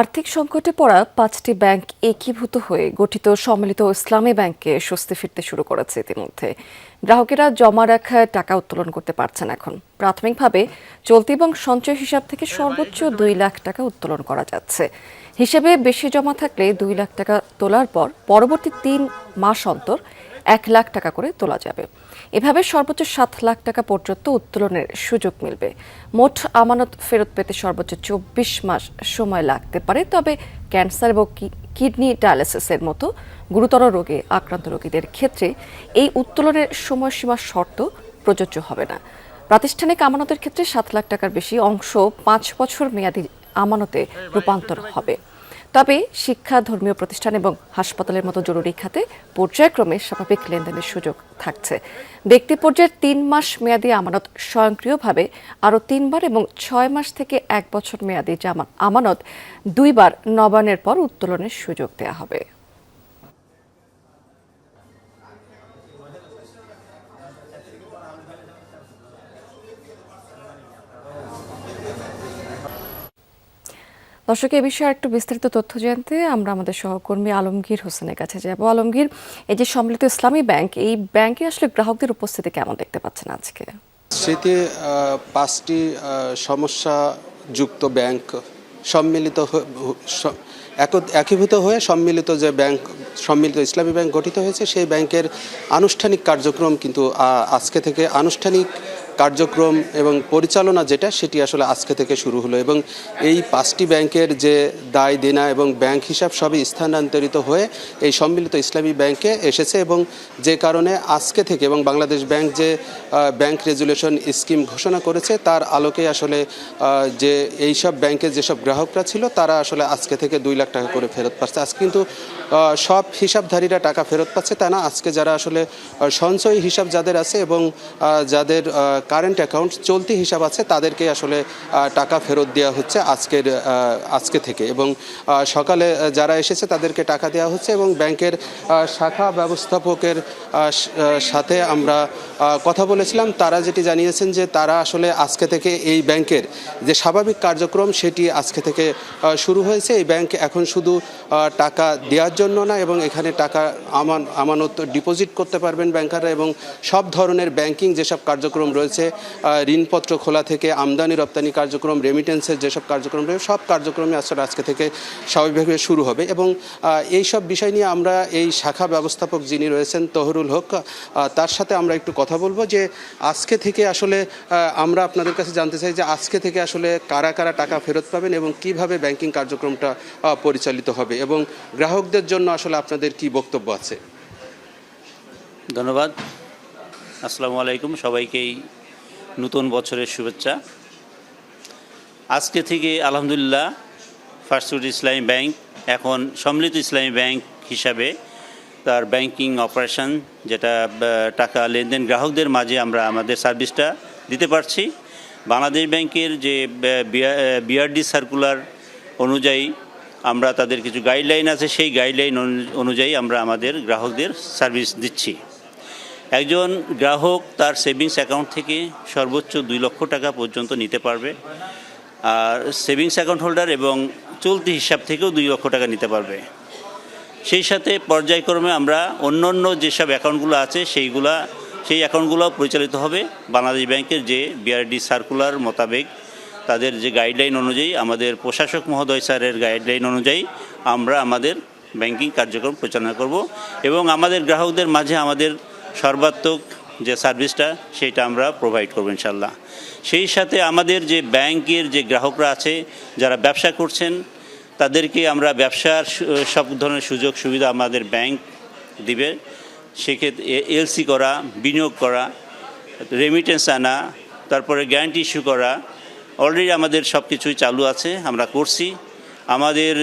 আর্থিক সংকটে পড়া পাঁচটি ব্যাংক একীভূত হয়ে গঠিত সম্মিলিত ইসলামী ব্যাংকে স্বস্তি ফিরতে শুরু করেছে ইতিমধ্যে। গ্রাহকেরা জমা রাখা টাকা উত্তোলন করতে পারছেন এখন। প্রাথমিকভাবে চলতি এবং সঞ্চয় হিসাব থেকে সর্বোচ্চ দুই লাখ টাকা উত্তোলন করা যাচ্ছে। হিসেবে বেশি জমা থাকলে দুই লাখ টাকা তোলার পর পরবর্তী তিন মাস অন্তর এক লাখ টাকা করে তোলা যাবে। এভাবে সর্বোচ্চ সাত লাখ টাকা পর্যন্ত উত্তোলনের সুযোগ মিলবে। মোট আমানত ফেরত পেতে সর্বোচ্চ চব্বিশ মাস সময় লাগতে পারে, তবে ক্যান্সার এবং কিডনি ডায়ালিসিসের মতো গুরুতর রোগে আক্রান্ত রোগীদের ক্ষেত্রে এই উত্তোলনের সময়সীমা শর্ত প্রযোজ্য হবে না। প্রাতিষ্ঠানিক আমানতের ক্ষেত্রে সাত লাখ টাকার বেশি অংশ পাঁচ বছর মেয়াদী আমানতে রূপান্তর হবে। তবে শিক্ষা, ধর্মীয় প্রতিষ্ঠান এবং হাসপাতালের মতো জরুরি খাতে পর্যায়ক্রমে স্বাভাবিক লেনদেনের সুযোগ থাকছে। ব্যক্তি পর্যায়ের তিন মাস মেয়াদী আমানত স্বয়ংক্রিয়ভাবে আরও তিনবার এবং ছয় মাস থেকে এক বছর মেয়াদী আমানত দুইবার নবায়নের পর উত্তোলনের সুযোগ দেওয়া হবে। দর্শক এ বিষয়ে একটু বিস্তারিত তথ্য জানতে আমরা আমাদের সহকর্মী আলমগীর হোসেনের কাছে যাব। আলমগীর এই যে সম্মিলিত ইসলামী ব্যাংক এই ব্যাংকে আসলে গ্রাহকদের উপস্থিতি কেমন দেখতে পাচ্ছেন আজকে? আহ, পাঁচটি আহ, সমস্যাযুক্ত ব্যাংক সম্মিলিত একীভূত হয়ে সম্মিলিত যে ব্যাংক সম্মিলিত ইসলামী ব্যাংক গঠিত হয়েছে সেই ব্যাংকের আনুষ্ঠানিক কার্যক্রম কিন্তু আজকে থেকে আনুষ্ঠানিক কার্যক্রম এবং পরিচালনা যেটা, সেটি আসলে আজকে থেকে শুরু হলো এবং এই পাঁচটি ব্যাংকের যে দায়, দেনা এবং ব্যাংক হিসাব সবই স্থানান্তরিত হয়ে এই সম্মিলিত ইসলামী ব্যাংকে এসেছে এবং যে কারণে আজকে থেকে এবং বাংলাদেশ ব্যাংক যে ব্যাংক রেজুলেশন স্কিম ঘোষণা করেছে, তার আলোকে আসলে যে এই সব ব্যাংকের যেসব গ্রাহকরা ছিল, তারা আসলে আজকে থেকে দুই লাখ টাকা করে ফেরত পাচ্ছে। আজকে কিন্তু সব হিসাবধারীরা টাকা ফেরত পাচ্ছে তা না, আজকে যারা আসলে সঞ্চয়ী হিসাব যাদের আছে এবং যাদের কারেন্ট অ্যাকাউন্ট চলতি হিসাব আছে, তাদেরকে আসলে টাকা ফেরত দেওয়া হচ্ছে আজকের আজকে থেকে এবং সকালে যারা এসেছে তাদেরকে টাকা দেওয়া হচ্ছে এবং ব্যাংকের শাখা ব্যবস্থাপকের সাথে আমরা কথা বলেছিলাম। তারা যেটি জানিয়েছেন যে তারা আসলে আজকে থেকে এই ব্যাংকের যে স্বাভাবিক কার্যক্রম সেটি আজকে থেকে শুরু হয়েছে। এই ব্যাংক এখন শুধু টাকা দেওয়ার জন্য না এবং এখানে টাকা আমান, আমানত ডিপোজিট করতে পারবেন ব্যাংকাররা এবং সব ধরনের ব্যাংকিং যেসব কার্যক্রম রয়েছে আহ, ঋণপত্র খোলা থেকে আমদানি রপ্তানি কার্যক্রম রেমিটেন্সের যেসব কার্যক্রম রয়েছে সব কার্যক্রমই আসলে আজকে থেকে স্বাভাবিকভাবে শুরু হবে এবং এই সব বিষয় নিয়ে আমরা এই শাখা ব্যবস্থাপক যিনি রয়েছেন তহরুল হক তার সাথে আমরা একটু কথা বলব যে আজকে থেকে আসলে আমরা আপনাদের কাছে জানতে চাই যে আজকে থেকে আসলে কারা কারা টাকা ফেরত পাবেন এবং কীভাবে ব্যাংকিং কার্যক্রমটা পরিচালিত হবে এবং গ্রাহকদের জন্য আসলে আপনাদের কি বক্তব্য আছে? ধন্যবাদ। আসসালামু আলাইকুম। সবাইকেই নতুন বছরের শুভেচ্ছা। আজকে থেকে আলহামদুলিল্লাহ ফার্স্টউড ইসলামী ব্যাংক এখন সম্মিলিত ইসলামী ব্যাংক হিসাবে তার ব্যাংকিং অপারেশন, যেটা টাকা লেনদেন গ্রাহকদের মাঝে আমরা আমাদের সার্ভিসটা দিতে পারছি। বাংলাদেশ ব্যাংকের যে বিআরডি সার্কুলার অনুযায়ী আমরা তাদের কিছু গাইডলাইন আছে, সেই গাইডলাইন অনুযায়ী আমরা আমাদের গ্রাহকদের সার্ভিস দিচ্ছি। একজন গ্রাহক তার সেভিংস অ্যাকাউন্ট থেকে সর্বোচ্চ দুই লক্ষ টাকা পর্যন্ত নিতে পারবে, আর সেভিংস অ্যাকাউন্ট হোল্ডার এবং চলতি হিসাব থেকেও দুই লক্ষ টাকা নিতে পারবে। সেই সাথে পর্যায়ক্রমে আমরা অন্য অন্য যেসব অ্যাকাউন্টগুলো আছে সেইগুলা, সেই অ্যাকাউন্টগুলো পরিচালিত হবে। বাংলাদেশ ব্যাংকের যে বিআরডি সার্কুলার মোতাবেক তাদের যে গাইডলাইন অনুযায়ী, আমাদের প্রশাসক মহোদয় স্যারের গাইডলাইন অনুযায়ী আমরা আমাদের ব্যাংকিং কার্যক্রম পরিচালনা করব এবং আমাদের গ্রাহকদের মাঝে আমাদের সর্বাত্মক যে সার্ভিসটা, সেটা আমরা প্রোভাইড করব ইনশাল্লাহ। সেই সাথে আমাদের যে ব্যাংকের যে গ্রাহকরা আছে, যারা ব্যবসা করছেন, তাদেরকে আমরা ব্যবসার সব ধরনের সুযোগ সুবিধা আমাদের ব্যাংক দিবে। সেক্ষেত্রে এলসি করা, বিনিয়োগ করা রেমিটেন্স আনা, তারপরে গ্যারান্টি ইস্যু করা অলরেডি আমাদের সব কিছুই চালু আছে, আমরা করছি। আমাদের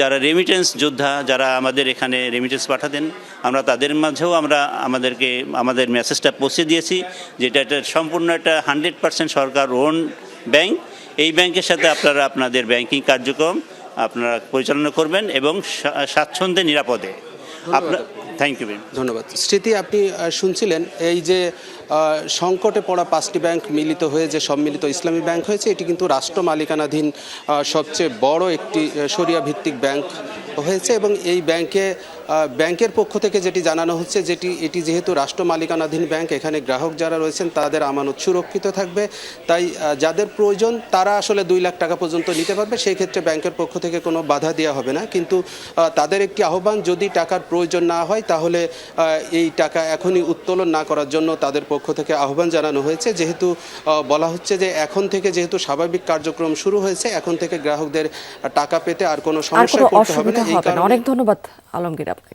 যারা রেমিটেন্স যোদ্ধা যারা আমাদের এখানে রেমিটেন্স পাঠাতেন আমরা তাদের মাঝেও আমরা আমাদেরকে আমাদের মেসেজটা পৌঁছে দিয়েছি যেটা একটা সম্পূর্ণ একটা হান্ড্রেড পার্সেন্ট সরকার ওন ব্যাংক এই ব্যাংকের সাথে আপনারা আপনাদের ব্যাংকিং কার্যক্রম আপনারা পরিচালনা করবেন এবং স্বাচ্ছন্দ্যে নিরাপদে। আপনার থ্যাংক ইউ ধন্যবাদ। স্মৃতি, আপনি শুনছিলেন এই যে সংকটে পড়া পাঁচটি ব্যাংক মিলিত হয়ে যে সম্মিলিত ইসলামী ব্যাংক হয়েছে, এটি কিন্তু রাষ্ট্র মালিকানাধীন সবচেয়ে বড় একটি সরিয়া ভিত্তিক ব্যাংক। হয়েছে এবং এই ব্যাংকে ব্যাংকের পক্ষ থেকে যেটি জানানো হচ্ছে যেটি এটি যেহেতু রাষ্ট্র মালিকানাধীন ব্যাংক এখানে গ্রাহক যারা রয়েছেন তাদের আমানত সুরক্ষিত থাকবে। তাই যাদের প্রয়োজন তারা আসলে দুই লাখ টাকা পর্যন্ত নিতে পারবে। সেই ক্ষেত্রে ব্যাংকের পক্ষ থেকে কোনো বাধা দেওয়া হবে না। কিন্তু তাদের একটি আহ্বান যদি টাকার প্রয়োজন না হয় তাহলে এই টাকা এখনই উত্তোলন না করার জন্য তাদের পক্ষ থেকে আহ্বান জানানো হয়েছে। যেহেতু বলা হচ্ছে যে এখন থেকে যেহেতু স্বাভাবিক কার্যক্রম শুরু হয়েছে এখন থেকে গ্রাহকদের টাকা পেতে আর কোনো কোনো পড়তে হবে না। হবে না। অনেক ধন্যবাদ আলমগীর আপনাকে।